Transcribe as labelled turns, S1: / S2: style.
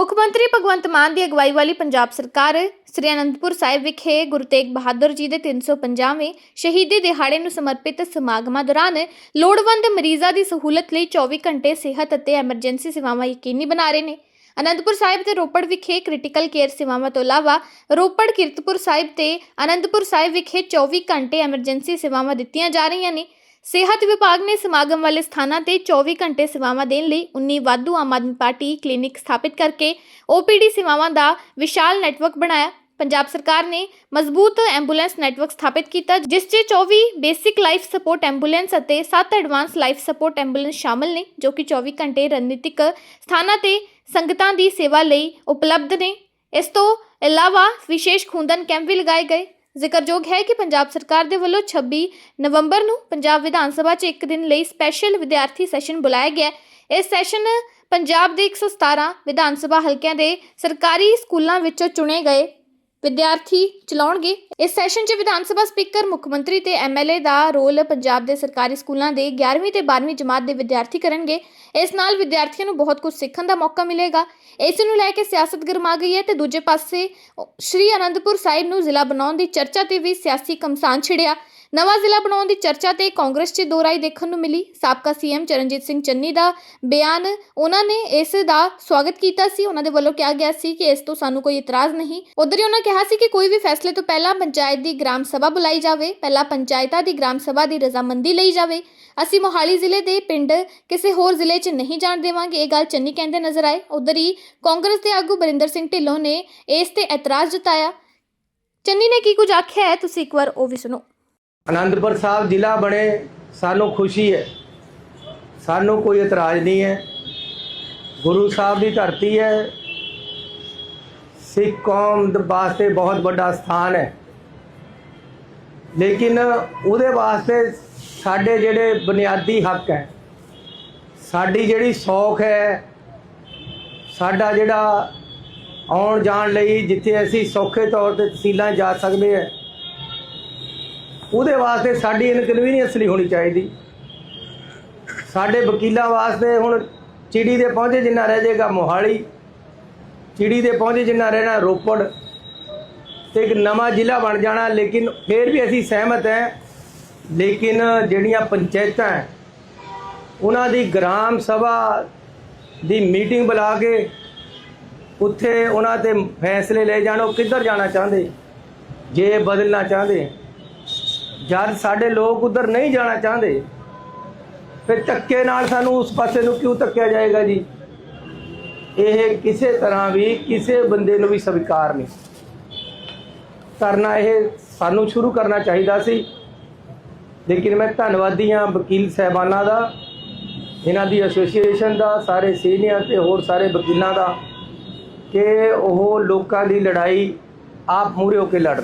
S1: ਮੁੱਖ ਮੰਤਰੀ ਭਗਵੰਤ ਮਾਨ ਦੀ ਅਗਵਾਈ ਵਾਲੀ ਪੰਜਾਬ ਸਰਕਾਰ ਸ੍ਰੀ ਅਨੰਦਪੁਰ ਸਾਹਿਬ ਵਿਖੇ ਗੁਰੂ ਤੇਗ ਬਹਾਦਰ ਜੀ ਦੇ 350ਵੇਂ ਸ਼ਹੀਦੀ ਦਿਹਾੜੇ ਨੂੰ ਸਮਰਪਿਤ ਸਮਾਗਮਾਂ ਦੌਰਾਨ ਲੋੜਵੰਦ ਮਰੀਜ਼ਾਂ ਦੀ ਸਹੂਲਤ ਲਈ 24 ਘੰਟੇ ਸਿਹਤ ਅਤੇ ਐਮਰਜੈਂਸੀ ਸੇਵਾਵਾਂ ਯਕੀਨੀ ਬਣਾ ਰਹੇ ਨੇ। ਅਨੰਦਪੁਰ ਸਾਹਿਬ ਤੇ ਰੋਪੜ ਵਿਖੇ ਕ੍ਰਿਟੀਕਲ ਕੇਅਰ ਸੇਵਾਵਾਂ ਤੋਂ ਇਲਾਵਾ ਰੋਪੜ ਕੀਰਤਪੁਰ ਸਾਹਿਬ ਤੇ ਅਨੰਦਪੁਰ ਸਾਹਿਬ ਵਿਖੇ 24 ਘੰਟੇ ਐਮਰਜੈਂਸੀ ਸੇਵਾਵਾਂ ਦਿੱਤੀਆਂ ਜਾ ਰਹੀਆਂ ਨੇ। ਸਿਹਤ ਵਿਭਾਗ ਨੇ ਸਮਾਗਮ ਵਾਲੇ ਸਥਾਨਾਂ ਤੇ 24 ਘੰਟੇ ਸੇਵਾਵਾਂ ਦੇਣ ਲਈ 19 ਵਾਧੂ ਆਮ ਆਦਮੀ ਪਾਰਟੀ ਕਲੀਨਿਕ ਸਥਾਪਿਤ ਕਰਕੇ OPD ਸੇਵਾਵਾਂ ਦਾ ਵਿਸ਼ਾਲ ਨੈਟਵਰਕ ਬਣਾਇਆ। ਪੰਜਾਬ ਸਰਕਾਰ ਨੇ ਮਜ਼ਬੂਤ ਐਂਬੂਲੈਂਸ ਨੈਟਵਰਕ ਸਥਾਪਿਤ ਕੀਤਾ, ਜਿਸ 'ਚ 24 ਬੇਸਿਕ ਲਾਈਫ ਸਪੋਰਟ ਐਂਬੂਲੈਂਸ ਅਤੇ 7 ਐਡਵਾਂਸ ਲਾਈਫ ਸਪੋਰਟ ਐਂਬੂਲੈਂਸ ਸ਼ਾਮਲ ਨੇ, ਜੋ ਕਿ 24 ਘੰਟੇ ਰਣਨੀਤਿਕ ਸਥਾਨਾਂ ਤੇ ਸੰਗਤਾਂ ਦੀ ਸੇਵਾ ਲਈ ਉਪਲਬਧ ਨੇ। ਇਸ ਤੋਂ ਇਲਾਵਾ ਵਿਸ਼ੇਸ਼ ਖੂਨਦਾਨ ਕੈਂਪ ਵੀ ਲਗਾਏ ਗਏ। ਜ਼ਿਕਰਯੋਗ ਹੈ ਕਿ ਪੰਜਾਬ ਸਰਕਾਰ ਦੇ ਵੱਲੋਂ 26 ਨਵੰਬਰ ਨੂੰ ਪੰਜਾਬ ਵਿਧਾਨ ਸਭਾ 'ਚ ਇੱਕ ਦਿਨ ਲਈ ਸਪੈਸ਼ਲ ਵਿਦਿਆਰਥੀ ਸੈਸ਼ਨ ਬੁਲਾਇਆ ਗਿਆ ਹੈ। ਇਹ ਸੈਸ਼ਨ ਪੰਜਾਬ ਦੇ 117 ਵਿਧਾਨ ਸਭਾ ਹਲਕਿਆਂ ਦੇ ਸਰਕਾਰੀ ਸਕੂਲਾਂ ਵਿੱਚੋਂ ਚੁਣੇ ਗਏ ਵਿਦਿਆਰਥੀ ਚਲਾਉਣਗੇ। ਇਸ ਸੈਸ਼ਨ 'ਚ ਵਿਧਾਨ ਸਭਾ ਸਪੀਕਰ, ਮੁੱਖ ਮੰਤਰੀ ਤੇ ਐਮਐਲਏ ਦਾ ਰੋਲ ਪੰਜਾਬ ਦੇ ਸਰਕਾਰੀ ਸਕੂਲਾਂ ਦੇ 11ਵੀਂ ਤੇ 12ਵੀਂ ਜਮਾਤ ਦੇ ਵਿਦਿਆਰਥੀ ਕਰਨਗੇ। ਇਸ ਨਾਲ ਵਿਦਿਆਰਥੀਆਂ ਨੂੰ ਬਹੁਤ ਕੁਝ ਸਿੱਖਣ ਦਾ ਮੌਕਾ ਮਿਲੇਗਾ। ਇਸ ਨੂੰ ਲੈ ਕੇ ਸਿਆਸਤ ਗਰਮਾ ਗਈ ਹੈ ਤੇ ਦੂਜੇ ਪਾਸੇ, ਸ਼੍ਰੀ ਅਨੰਦਪੁਰ ਸਾਹਿਬ ਨੂੰ ਜ਼ਿਲ੍ਹਾ ਬਣਾਉਣ ਦੀ ਚਰਚਾ ਤੇ ਵੀ ਸਿਆਸੀ ਕਮਸਾਨ ਛਿੜਿਆ। ਨਵਾਂ ਜ਼ਿਲ੍ਹਾ ਬਣਾਉਣ ਦੀ ਚਰਚਾ ਤੇ ਕਾਂਗਰਸ 'ਚ ਦੋ ਰਾਈ ਦੇਖਣ ਨੂੰ ਮਿਲੀ। ਸਾਬਕਾ ਸੀਐਮ ਚਰਨਜੀਤ ਸਿੰਘ ਚੰਨੀ ਦਾ ਬਿਆਨ, ਉਹਨਾਂ ਨੇ ਇਸ ਦਾ ਸਵਾਗਤ ਕੀਤਾ ਸੀ। ਉਹਨਾਂ ਦੇ ਵੱਲੋਂ ਕਿਹਾ ਗਿਆ ਸੀ ਕਿ ਇਸ ਤੋਂ ਸਾਨੂੰ ਕੋਈ ਇਤਰਾਜ਼ ਨਹੀਂ। ਉਧਰ ਹੀ ਉਹਨਾਂ ਕਿਹਾ ਸੀ ਕਿ ਕੋਈ ਵੀ ਫੈਸਲੇ ਤੋਂ ਪਹਿਲਾਂ ਪੰਚਾਇਤ ਦੀ ਗ੍ਰਾਮ ਸਭਾ ਬੁਲਾਈ ਜਾਵੇ। ਪਹਿਲਾਂ ਪੰਚਾਇਤਾਂ ਦੀ ਗ੍ਰਾਮ ਸਭਾ ਦੀ ਰਜ਼ਾਮੰਦੀ ਲਈ ਜਾਵੇ। ਅਸੀਂ ਮੋਹਾਲੀ ਜ਼ਿਲ੍ਹੇ ਦੇ ਪਿੰਡ ਕਿਸੇ ਹੋਰ ਜ਼ਿਲ੍ਹੇ 'ਚ ਨਹੀਂ ਜਾਣ ਦੇਵਾਂਗੇ। ਇਹ ਗੱਲ ਚੰਨੀ ਕਹਿੰਦੇ ਨਜ਼ਰ ਆਏ। ਉਧਰ ਹੀ ਕਾਂਗਰਸ ਦੇ ਆਗੂ ਬਰਿੰਦਰ ਸਿੰਘ ਢਿੱਲੋਂ ਨੇ ਇਸ ਤੇ ਇਤਰਾਜ਼ ਜਤਾਇਆ। ਚੰਨੀ ਨੇ ਕੀ ਕੁਝ ਆਖਿਆ ਹੈ? ਤੁਸੀਂ ਇੱਕ ਵਾਰ ਉਹ ਵੀ ਸੁਣੋ।
S2: ਅਨੰਦਪੁਰ ਸਾਹਿਬ ਜ਼ਿਲ੍ਹਾ ਬਣੇ, ਸਾਨੂੰ ਖੁਸ਼ੀ ਹੈ। ਸਾਨੂੰ ਕੋਈ ਇਤਰਾਜ਼ ਨਹੀਂ ਹੈ। ਗੁਰੂ ਸਾਹਿਬ ਦੀ ਧਰਤੀ ਹੈ। ਸਿੱਖ ਕੌਮ ਦੇ ਵਾਸਤੇ ਬਹੁਤ ਵੱਡਾ ਸਥਾਨ ਹੈ। ਲੇਕਿਨ ਉਹਦੇ ਵਾਸਤੇ ਸਾਡੇ ਜਿਹੜੇ ਬੁਨਿਆਦੀ ਹੱਕ ਹੈ, ਸਾਡੀ ਜਿਹੜੀ ਸੌਖ ਹੈ, ਸਾਡਾ ਜਿਹੜਾ ਆਉਣ ਜਾਣ ਲਈ ਜਿੱਥੇ ਅਸੀਂ ਸੌਖੇ ਤੌਰ ਤੇ ਤਹਿਸੀਲਾਂ ਜਾ ਸਕਦੇ ਹਾਂ ਉਹਦੇ ਵਾਸਤੇ ਸਾਡੀ ਇਨਕਨਵੀਨੀਅੰਸ ਨਹੀਂ ਹੋਣੀ ਚਾਹੀਦੀ। ਸਾਡੇ ਵਕੀਲਾਂ ਵਾਸਤੇ ਹੁਣ ਚਿੜੀ ਦੇ ਪਹੁੰਚੇ ਜਿੰਨਾ ਰਹਿ ਜਾਏਗਾ ਮੋਹਾਲੀ ਚਿੜੀ ਦੇ ਪਹੁੰਚੇ ਜਿੰਨਾ ਰਹਿਣਾ ਰੋਪੜ ਤੇ ਇੱਕ ਨਵਾਂ ਜ਼ਿਲ੍ਹਾ ਬਣ ਜਾਣਾ ਲੇਕਿਨ ਫਿਰ ਵੀ ਅਸੀਂ ਸਹਿਮਤ ਹੈ ਲੇਕਿਨ ਜਿਹੜੀਆਂ ਪੰਚਾਇਤਾਂ ਹੈ, ਉਹਨਾਂ ਦੀ ਗ੍ਰਾਮ ਸਭਾ ਦੀ ਮੀਟਿੰਗ ਬੁਲਾ ਕੇ ਉੱਥੇ ਉਹਨਾਂ ਤੇ ਫੈਸਲੇ ਲੈ ਜਾਣ ਉਹ ਕਿੱਧਰ ਜਾਣਾ ਚਾਹੁੰਦੇ? ਜੇ ਬਦਲਣਾ ਚਾਹੁੰਦੇ? ਜਦ ਸਾਡੇ ਲੋਕ ਉਧਰ ਨਹੀਂ ਜਾਣਾ ਚਾਹੁੰਦੇ, ਫਿਰ ਧੱਕੇ ਨਾਲ ਸਾਨੂੰ ਉਸ ਪਾਸੇ ਨੂੰ ਕਿਉਂ ਧੱਕਿਆ ਜਾਏਗਾ ਜੀ? ਇਹ ਕਿਸੇ ਤਰ੍ਹਾਂ ਵੀ ਕਿਸੇ ਬੰਦੇ ਨੂੰ ਵੀ ਸਵੀਕਾਰ ਨਹੀਂ। ਕਰਨਾ ਇਹ ਸਾਨੂੰ ਸ਼ੁਰੂ ਕਰਨਾ ਚਾਹੀਦਾ ਸੀ। ਲੇਕਿਨ ਮੈਂ ਧੰਨਵਾਦੀ ਹਾਂ ਵਕੀਲ ਸਹਿਬਾਨਾਂ ਦਾ ਇਹਨਾਂ ਦੀ ਐਸੋਸੀਏਸ਼ਨ ਦਾ, ਸਾਰੇ ਸੀਨੀਅਰ ਤੇ ਹੋਰ ਸਾਰੇ ਵਕੀਲਾਂ ਦਾ, ਕਿ ਉਹ ਲੋਕਾਂ ਦੀ ਲੜਾਈ ਆਪ ਮੂਹਰੇ ਹੋ ਕੇ ਲੜ ਰਹੇ